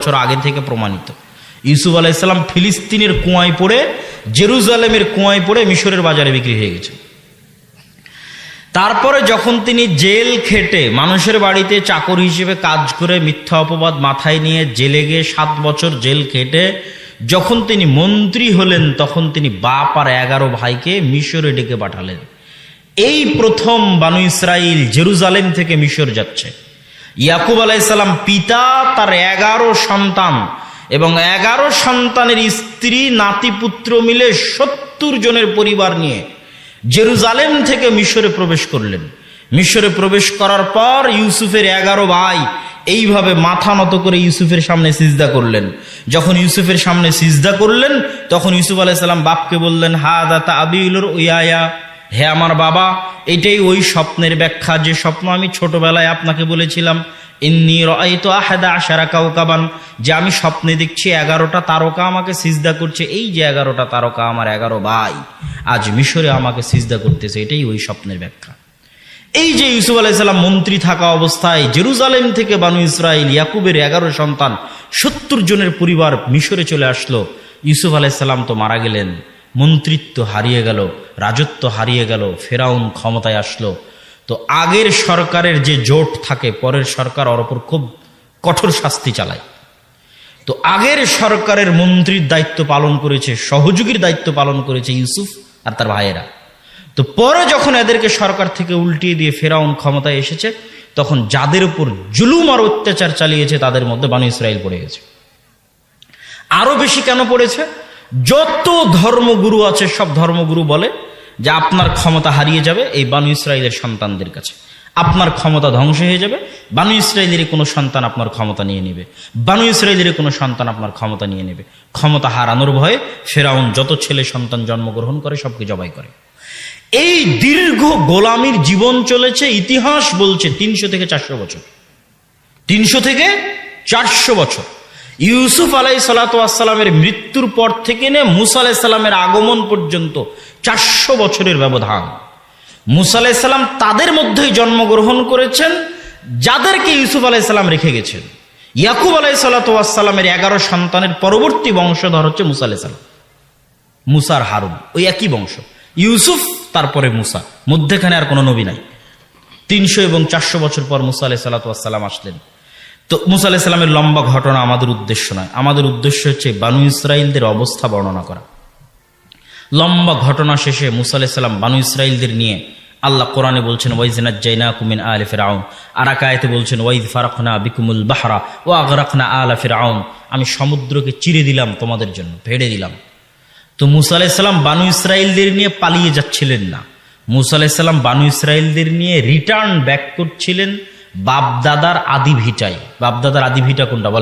বছর আগে থেকে প্রমাণিত। ইউসুফ আলাইসাল্লাম ফিলিস্তিনের কুয়ায় পড়ে, জেরুজালেমের কুয়ায় পড়ে মিশরের বাজারে বিক্রি হয়ে গেছে। তারপরে যখন তিনি জেল খেটে মানুষের বাড়িতে চাকর হিসেবে কাজ করে মিথ্যা অপবাদ মাথায় নিয়ে জেলে গিয়ে সাত বছর জেল খেটে, যখন তিনি মন্ত্রী হলেন, তখন তিনি বাপ আর এগারো ভাইকে মিশরে ডেকে পাঠালেন। এই প্রথম বানু ইসরাইল জেরুজালেম থেকে মিশর যাচ্ছে। ইয়াকুব আলাইসাল্লাম পিতা, তার এগারো সন্তান এবং এগারো সন্তানের স্ত্রী, নাতিপুত্র মিলে সত্তর জনের পরিবার নিয়ে জেরুজালেম থেকে মিশরে প্রবেশ করলেন। মিশরে প্রবেশ করার পর ইউসুফের এগারো ভাই এইভাবে মাথা নত করে ইউসুফের সামনে সিজদা করলেন। যখন ইউসুফের সামনে সিজদা করলেন, তখন ইউসুফ আলাইসাল্লাম বাপকে বললেন হা দাতা আবিউলুর ওয়াইয়া হে আমার বাবা, এটাই ওই স্বপ্নের ব্যাখ্যা, যে স্বপ্ন আমি ছোটবেলায় আপনাকে বলেছিলাম। ইন্নি রআইতু আহাদা আশারা কাউকাবান যে আমি স্বপ্নে দেখছি এগারোটা তারকা আমাকে সিজদা করছে। এই যে এগারোটা তারকা আমার এগারো ভাই, আজ মিশরে আমাকে সিজদা করতেছে, এটাই ওই স্বপ্নের ব্যাখ্যা। এই যে ইউসুফ আলাইসাল্লাম মন্ত্রী থাকা অবস্থায় জেরুজালেম থেকে বানু ইসরায়েল ইয়াকুবের এগারো সন্তান, সত্তর জনের পরিবার মিশরে চলে আসলো। ইউসুফ আলাইসাল্লাম তো মারা গেলেন। মন্ত্রিত্ব হারিয়ে গেল, রাজত্ব হারিয়ে গেল, ফেরাউন ক্ষমতায় আসলো। তো আগের সরকারের যে জোট থাকে, পরের সরকার ওর ওপর খুব কঠোর শাস্তি চালায়। তো আগের সরকারের মন্ত্রীর দায়িত্ব পালন করেছে, সহযোগীর দায়িত্ব পালন করেছে ইউসুফ আর তার ভাইয়েরা। তো পরে যখন এদেরকে সরকার থেকে উল্টিয়ে দিয়ে ফেরাউন ক্ষমতায় এসেছে, তখন যাদের উপর জুলুম আর অত্যাচার চালিয়েছে, তাদের মধ্যে বানু ইসরায়েল পড়ে গেছে। আরও বেশি কেন পড়েছে? যত ধর্মগুরু আছে, সব ধর্মগুরু বলে যে আপনার ক্ষমতা হারিয়ে যাবে এই বানু ইসরায়েলের সন্তানদের কাছে। আপনার ক্ষমতা ধ্বংস হয়ে যাবে, বানু ইসরায়েলের কোনো সন্তান আপনার ক্ষমতা নিয়ে নেবে। বানু ইসরায়েলের কোনো সন্তান আপনার ক্ষমতা নিয়ে নেবে। ক্ষমতা হারানোর ভয়ে ফেরাউন যত ছেলে সন্তান জন্মগ্রহণ করে, সবকে জবাই করে। এই দীর্ঘ গোলামির জীবন চলেছে, ইতিহাস বলছে তিনশো থেকে চারশো বছর। তিনশো থেকে চারশো বছর। ইউসুফ আলাই সালাতামের মৃত্যুর পর থেকে নে মুসা আলাইসাল্লামের আগমন পর্যন্ত চারশো বছরের ব্যবধান। মুসা আলাইসাল্লাম তাদের মধ্যেই জন্মগ্রহণ করেছেন, যাদেরকে ইউসুফ আলাইসাল্লাম রেখে গেছেন। ইয়াকুব আলাই সাল্লাতামের এগারো সন্তানের পরবর্তী বংশধর হচ্ছে মুসা আলাইসাল্লাম মুসার হারুন, ওই একই বংশ। ইউসুফ, তারপরে মুসা, মধ্যেখানে আর কোনো নবী নাই। তিনশো এবং চারশো বছর পর মুসা আলাহ সাল্লাতাম আসলেন। তো মুসা আলাহ সাল্লামের লম্বা ঘটনা আমাদের উদ্দেশ্য নয়। আমাদের উদ্দেশ্য হচ্ছে বানু ইসরায়েলদের অবস্থা বর্ণনা করা। লম্বা ঘটনা শেষে মুসা আলাহ সাল্লাম বানু ইসরায়েলদের নিয়ে আল্লাহ কোরআনে বলছেন ওয়াইজিনাত জাইনা কুমিন আল ফেরাউন আর আকায়তে বলছেন ওয়াইদ ফারাকনা বিকুমুল বাহরা ও আগরাখনা আলা ফেরাউন আমি সমুদ্রকে চিরে দিলাম তোমাদের জন্য, ভেড়ে দিলাম। তো মুসা আলাইসাল্লাম বানু ইসরায়েলদের নিয়ে পালিয়ে যাচ্ছিলেন না। মুসা আলাইসাল্লাম বানু ইসরায়েলদের নিয়ে রিটার্ন ব্যাক করছিলেন। বাপদাদার আদি ভিটাই। বাপদাদার আদি ভিটা কোনটা? বল।